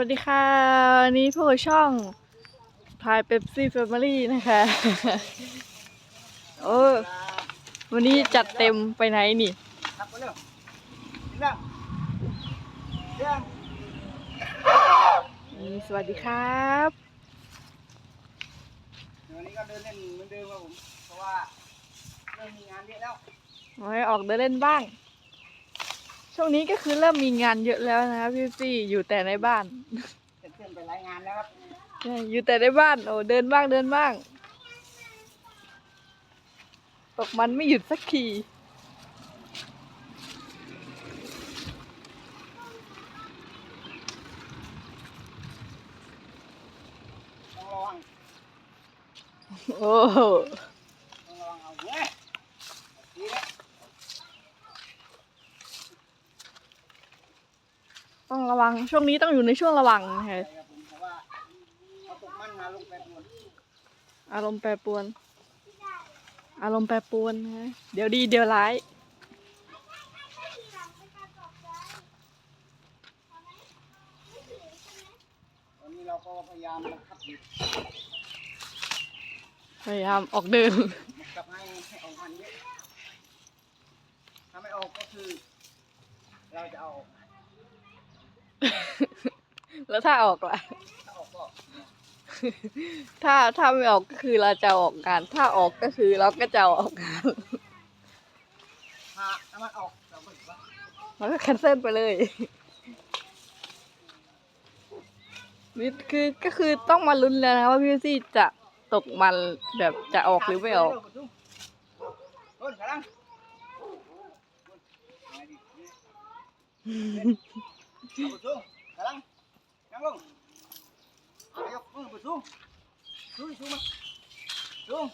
วัสดีค่ะ วันนี้พวกเราช่องพายเ e ปซี่แฟมิลี่นะคะ โอ้วันนี้จัดเต็มไปไหนนี่ครับมาเร็วกินแล้วเรื่องนี่สวัสดีครับเดี๋ยววันนี้ก็เดินเล่นเหมือนเดิมครับผม เพราะว่าเริ่มมีงานเยอะแล้วไว้ออกเดินเล่นบ้าง ช่วงนี้ก็คือเริ่มมีงานเยอะแล้วนะคะพี่ซี่อยู่แต่ในบ้านเสร็จเส้นไปรายงานแล้วครับใช่อยู่แต่ในบ้านโอ้เดินบ้างเดินบ้าง ตกมันไม่หยุดสักทีต้องระวังโอ้โห ต้องระวังเอาเว้ยดีแล้ว ต้องระ วัง ช่วงนี้ต้องอยู่ในช่วงระวังนะคะใช่ครับผมเพราะว่างไปหมดอารมณ์แปรปรวน อารมณ์แปรปรวนนะเดี๋ยวดีเดี๋ยวร้ายเราก็พยายามอยู่พยายามออกเดินบังคับให้ให้ออกมันเยอะถ้าไม่ออกก็คือ เราจะเอาออก แล้วถ้าออกล่ะ ถ้าออกก็ถ้าถ้าไม่ออกก็คือเราจะออกงาน ถ้าออกก็คือเราก็จะออกงานถ้าถ้ามันออกเราก็ถือว่าเราก็แคนเซิลไปเลย นี่คือก็คือต้องมาลุ้นแล้วนะว่าพี่ซี่จะตกมันแบบจะออกหรือไม่ออกโน่นกำลังเอา บุสูงกำลังนั่งลงยกมือบุสูงสูงสูงมาสูง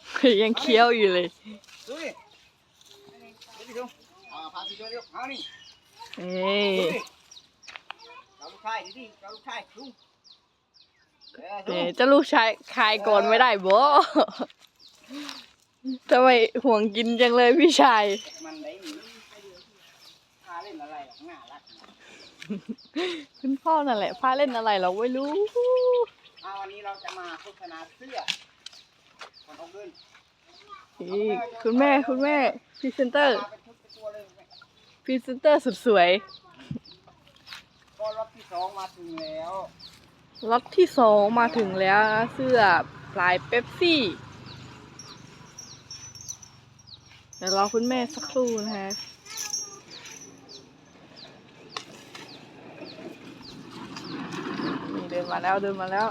ยังเคี้ยวอยู่เลยสูงดิสูงดิสูงอ่าพาพี่ช่วยเร็วเอานี่เอ้ยเอาลูกชายดิดิเอาลูกชายสูงเออสูเอ๊ะงเจะลูกชายคายก่อนไม่ได้บ่ทำไมห่วงกินจังเลยพี่ชายมันไหนหนีพาเล่นอะไรหรอกน่ารักนะ คุณพ่อนั่นแหละพาเล่นอะไรเราไม่รู้อ่าวันนี้เราจะมาโฆษณาเสื้อคนออกเดินนี่คุณแม่คุณแม่พรีเซนเตอร์มาเป็นชุดเป็นตัวเลยพรีเซนเตอร์สุดสวยก็รอบที่สองมาถึงแล้วล็อตที่สองมาถึงแล้วนะเสื้อปลายเป๊ปซี่ เดี๋ยวรอคุณแม่สักครู่นะคะนี่เดิน มาแล้วเดินมาแล้ว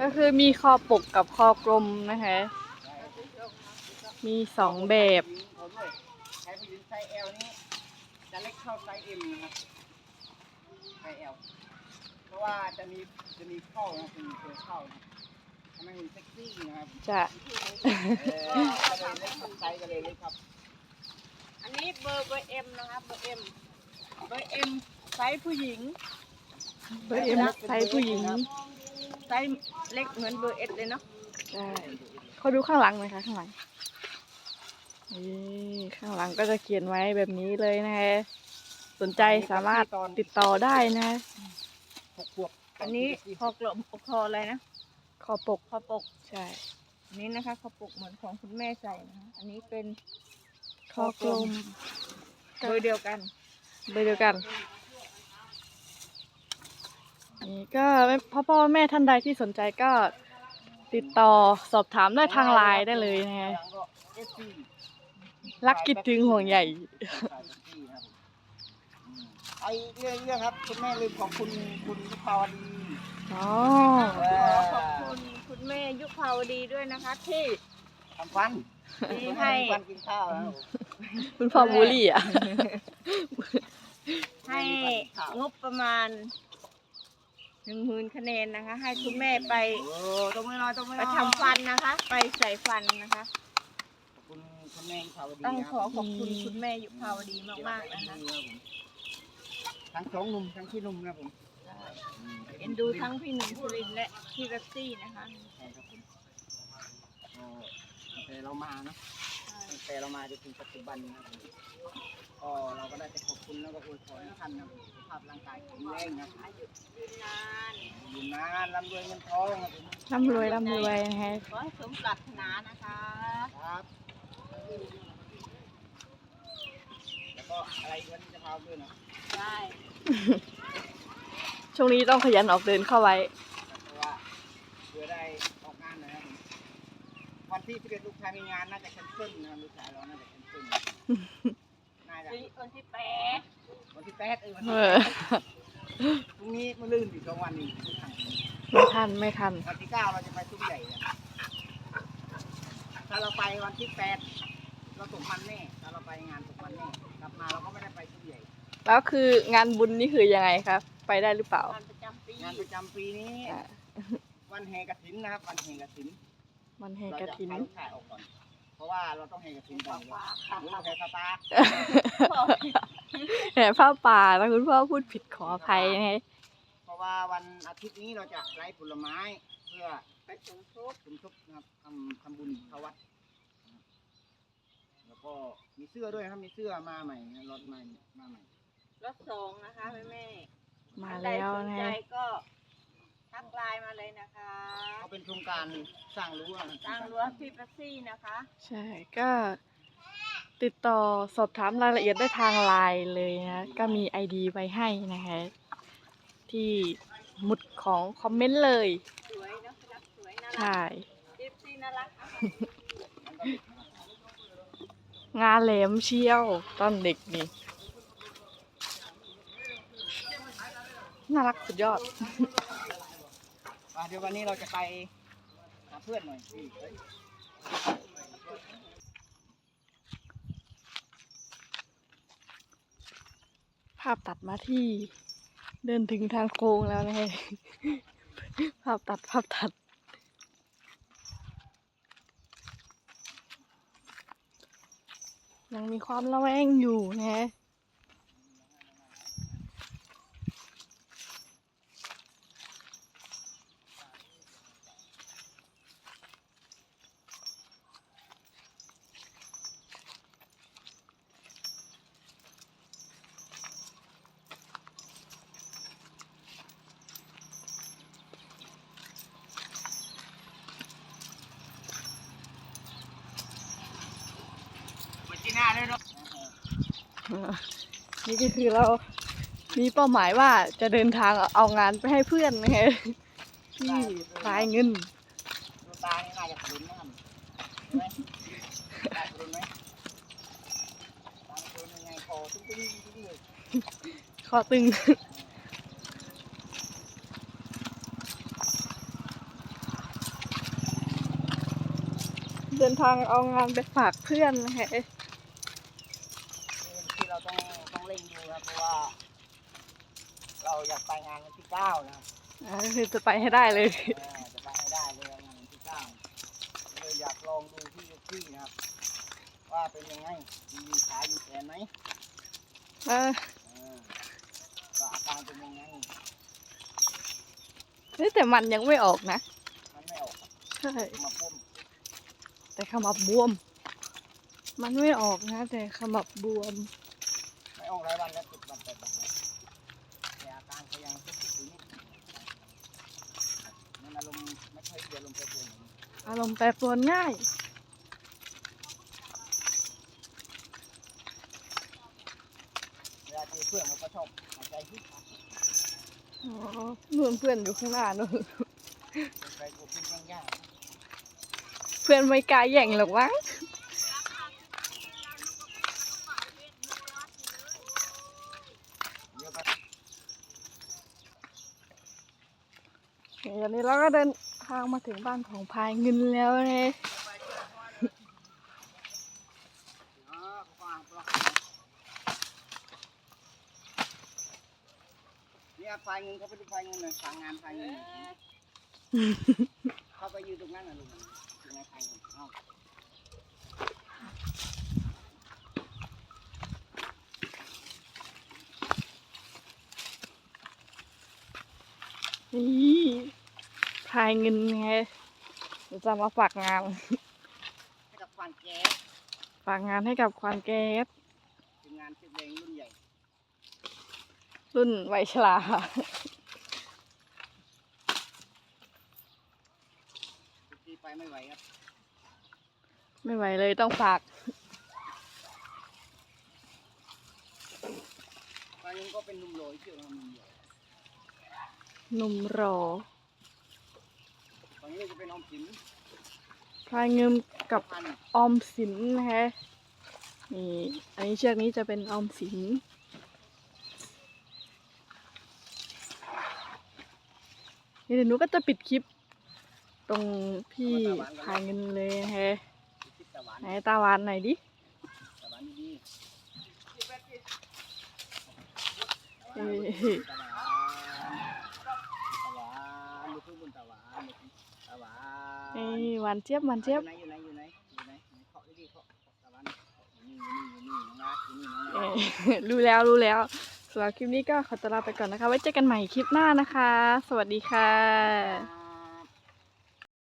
ก็คือมีคอปกกับคอกลมนะคะ มีสองแบบผู้หญิงผมด้วยใช้ผู้หญิงไซส์ L นี้จะเล็กเท่าไซส์ M นะครับไซส์ L เพราะว่าจะมีจะมีเข้านะครับจะมีตัวเข้านะทำให้มันเซ็กซี่นะครับจะเออก็เลยเล็กครับไซส์ก็เลยเล็กครับ อันนี้เบอร์เบอร์เอ็มนะครับเบอร์เอ็มเบอร์เอ็มไซส์ผู้หญิง เบอร์เอ็มไซส์ผู้หญิงไซส์เล็กเหมือนเบอร์เอสเลยเนาะใช่เขาดูข้างหลังหน่อยค่ะข้างหลังนี่ข้างหลังก็จะเขียนไว้แบบนี้เลยนะคะสนใจสามารถติดต่อได้นะหกขวบอันนี้คอกลมคออะไรนะคอปกคอปกใช่อันนี้นะคะคอปกเหมือนของคุณแม่ใส่นะคะอันนี้เป็นคอกลมเบอร์เดียวกันไปเดียวกัน นี่ก็พ่อพ่อแม่ท่านใดที่สนใจก็ติดต่อสอบถามได้ทางไลน์ได้เลยนะหคะลังก็เอสซีรักคิดถึงห่วงใหญ่ไอเรื่องเรื่องครับคุณแม่ลืมขอบคุณคุณยุพาวดีอ๋อเอขออขอบคุณคุณแม่ยุคภาวดีด้วยนะคะที่ทำฟันที่ให้ทำฟันกินข้าวนะครับผมคุณพ่อบูลลี่อะให้งบประมาณ หนึ่งหมื่นคะแนนนะคะ ให้คุณแม่ไปโอ้ตรงไม่น้อยตรงไม่ไปน้อยทำฟันนะคะ ไปใส่ฟันนะคะ ขอบคุณคุณแม่ยุพาวดีต้องนะขคอรับขอบคุณคุณแม่ยุคภาวดีมากๆนะคะทั้งสองหนุ่มทั้งพี่หนุ่มนะครับผมเอ็นดูทั้งพี่หนึ่งสุรินทร์และพี่เบปซี่นะคะใช่ครับผมก็โอเคเรามาเนาะ แต่เรามาจนถึงปัจจุบันนะครับก็เราก็ได้แต่ขอบคุณแล้วก็อวยพรให้ท่านนะครับสุขภาพร่างกายแข็งแรงนะครับอายุยืนนานอยู่นานร่ำรวยเงินทองครับผมร่ำรวยร่ำรวยนะคะขอให้สมปรารถนานะคะ ครับแล้วก็อะไรอีกวันนี้จะพาด้วยนะได้ ช่วงนี้ต้องขยันออกเดินเข้าไว้ เพราะว่าเพื่อได้ออกงานนะครับผมวัน ที่พี่เด็ลูกชายมีงานน่าจะแคนเซิลนะครับลูกชายเราน่าจะแคนเซิลน่าจะวันที่แปดวันที่แปดเออวันเอที่อ พรุ่งนี้มาลื่นอีกสองวันนี้ไม่ทันไม่ทัน วันที่เก้าเราจะไปซุ้มใหญ่นะถ้าเราไปวันที่แปดเราตกมันแน่ถ้าเราไปงานตกมันแน่กลับมาเราก็ไม่ได้ไปซุ้มใหญ่ แล้วคืองานบุญนี่คือยังไงครับ ไปได้หรือเปล่า งานประจำปีงานประจำปีนี้ อ่า วันแห่กระถินนะครับ วันแห่กระถิน มันแห่เรากระจะถินพาลูกชายออกก่อน เพราะว่าเราต้องแห่กระถินก่อนฟ้าค่ะโอ้แห่พาตาแห่ผ้าป่าแล้วคุณพ่อพูดผิดขออภัยนะคะเพราะว่าวันอาทิตย์นี้เราจะไล่ผลไม้เพื่อไปสมทบสมทบนะครับทำทำบุญเข้าวัดนะครับแล้วก็มีเสื้อด้วยนะครับมีเสื้อมาใหม่นะรถใหม่มาใหม่รถสองนะคะแม่แม่มาท่นใดแล้วสนนะใจคะก็ ทักไลน์มาเลยนะคะเขาเป็นโครงการสร้างรั้วนะสร้างรั้วพี่ปัสซี่นะคะ ใช่ก็ติดต่อสอบถามรายละเอียดได้ทางไลน์เลยนะ ก็มี ID ไว้ให้นะคะ ที่หมุดของคอมเมนต์เลย สวยเนอะรักสวยน่ารัใช่กพี่ปัสซี่น่ารักนะคะมันก็ติดนะครับงานแหลมเชียวตอนเด็กนี่ น่ารักสุดยอด อะเดี๋ยววันนี้เราจะไปหาเพื่อนหน่อยพี่เฮ้ยภาพตัดมาที่เดินถึงทางโค้งแล้วนะฮะภาพตัดภาพตัด ยังมีความระแวงอยู่นะฮะ มาจีน่าด้วยเนาะนี่ก็คือเรามีเป้าหมายว่าจะเดินทางเอางานไปให้เพื่อนนะฮะที่พลายเงินดูตานี่น่าจะกระดุนนะครับเห็นไหมตากระดุนไหมตากระดุนยังไงคอตุ้งตุ้งตุ้งเลยคอตึงเดินทางเอางานไปฝากเพื่อนนะฮะ ที่เราต้องต้องเร่งดูครับเพราะว่า เราอยากไปงานวันที่เก้านะครับอ่าก็คือจะไปให้ได้เลย เออจะไปให้ได้เลยงานวันที่เก้าเลยอยากลองดูที่ที่นะครับ ว่าเป็นยังไงมีขาอยู่แขนไหมเออเออว่าอาการเป็นยังไงเฮ้ยแต่มันยังไม่ออกนะมันไม่ออกครับใช่มาปุ่มแต่ขมับบวม มันไม่ออกนะ แต่ขมับบวม ไม่ออกหลายวันแล้วติดวันแต่วันแล้วแต่อาการเขายังติดอยู่นิดมัน อารมณ์ไม่ค่อยดีอารมณ์แปรปรวนอย่างนี้อารมณ์แปรปรวนง่าย เวลาเจอเพื่อนเขาก็ชอบหายใจฮึดอัดอ๋อนู่นเพื่อนอยู่ข้างหน้านู่นเป็นไปกูเป็นยังยากเพื่อนไม่กล้าแย่งหรอกมั้ง เดี๋ยวก็ เดี๋ยวนี้เราก็เดินทางมาถึงบ้านของพายเงินแล้วนะอ๋อฟังฟังเนี่ยไฟเงินเขาไปดูไฟเงินหน่อยสั่งงานไฟเงินหน่อยเขาไปยืนตรงนั้นน่ะลุงยังไงไฟเงินเอานี่ พายเงินไงเดี๋ยวจะมาฝากงานให้กับฟันแก๊สฝฝากงานให้กับควานแก๊สเป็นงานเชือกแดงรุ่นใหญ่ รุ่นไวชลาทุกทีไปไม่ไหวครับ ไม่ไหวเลยต้องฝากตอนนี้ก็เป็นหนุ่มโหลยเชือกหนุ่มโหลยหนุ่มรอ ตอนนี้จะเป็นออมสินพลายเงิมกับพันออมสินนะคะนี่อันนี้เชือกนี้จะเป็นออมสินนี่เดี๋ยวหนูก็จะปิดคลิป ตรงพี่พายเงินเลยนะคะทิศตะวันไหนตาหวานหน่อยดิตะวันดีเอ้ยตะวันตะวันดูขึ้นบนตะวัน ตะวันเอ้ยหวานเจี๊ยบหวานเจี๊ยบอยู่ไหนอยู่ไหนอยู่ไหนอยู่ไหนเคาะดีๆเคาะตะวันอยู่นี่อยู่นี่อยู่นี่น้องรักอยู่นี่น้องรัเอ้กยรู้แล้วรู้แล้วสำหรับคลิปนี้ก็ขอตัวลาไปก่อนนะคะ ไว้เจอกันใหม่คลิปหน้านะคะ สวัสดีค่ะอ่า